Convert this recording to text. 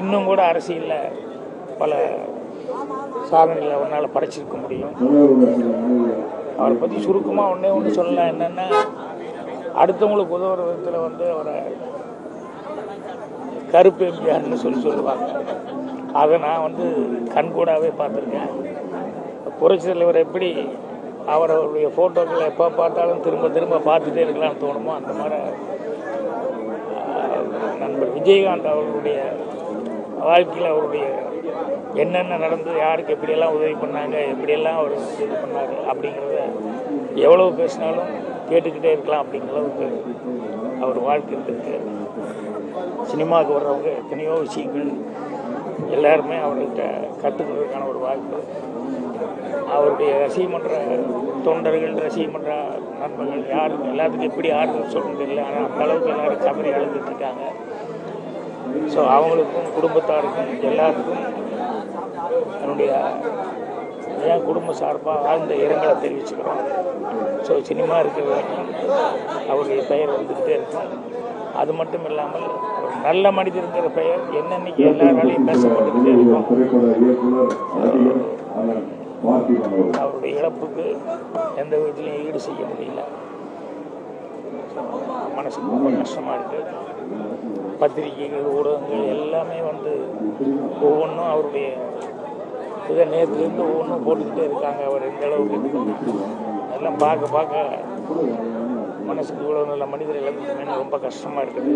இன்னும் கூட அரசியலில் பல சாதனைகளை அவனால் படைச்சிருக்க முடியும். அவரை பற்றி சுருக்கமாக ஒன்றே ஒன்று சொல்லலாம். என்னென்னா அடுத்தவங்களுக்கு உதவுற விதத்தில் வந்து அவரை கருப்பு எம்ஜிஆர்னு சொல்லி சொல்லுவாங்க. அதை நான் வந்து கண்கூடாகவே பார்த்துருக்கேன். புரட்சி தலைவர் எப்படி அவருடைய ஃபோட்டோக்களை எப்போ பார்த்தாலும் திரும்ப திரும்ப பார்த்துட்டே இருக்கலாம்னு தோணுமோ அந்த மாதிரி நண்பர் விஜயகாந்த் அவர்களுடைய வாழ்க்கையில் அவருடைய என்னென்ன நடந்து யாருக்கு எப்படியெல்லாம் உதவி பண்ணாங்க எப்படியெல்லாம் அவர் இது பண்ணார் அப்படிங்கிறத எவ்வளோ பேசினாலும் கேட்டுக்கிட்டே இருக்கலாம் அப்படிங்கிற அளவுக்கு அவர் வாழ்க்கை இருக்கு சினிமாவுக்கு வர்றவங்க எத்தனையோ விஷயங்கள் எல்லாருமே அவர்கிட்ட கற்றுக்கிறதுக்கான ஒரு வாய்ப்பு. அவருடைய ரசிகமன்ற தொண்டர்கள் ரசிகமன்ற நண்பர்கள் யாரும் எல்லாத்துக்கும் எப்படி ஆறுதல் சொல்லணும் தெரியல ஆனால் அந்த அளவுக்கு எல்லாரும் கபடி அழுதுட்டு இருக்காங்க. ஸோ அவங்களுக்கும் குடும்பத்தாருக்கும் எல்லாருக்கும் என்னுடைய என் குடும்ப சார்பாக ஆழ்ந்த இரங்கலை தெரிவிச்சுக்கிறோம். ஸோ சினிமா இருக்கிற வரைக்கும் அவருடைய பெயர் வந்துக்கிட்டே இருக்கும். அது மட்டும் இல்லாமல் ஒரு நல்ல மனிதருங்கிற பெயர் என்னன்னைக்கு எல்லாராலையும் பேசப்பட்டுக்கிட்டே இருக்கும். அவருடைய இழப்புக்கு எந்த விதத்திலையும் ஈடு செய்ய முடியல. மனசுக்கு ரொம்ப கஷ்டமாக இருக்குது பத்திரிகைகள் ஊடகங்கள் எல்லாமே வந்து ஒவ்வொன்றும் அவருடைய இதை நேற்றுலேருந்து ஒவ்வொன்றும் போட்டுக்கிட்டே இருக்காங்க அவர் எந்த அளவுக்கு எல்லாம் அதெல்லாம் பார்க்க பார்க்க மனசுக்கு இவ்வளோ நல்ல மனிதர் எல்லாத்துக்குமே ரொம்ப கஷ்டமாக இருக்குது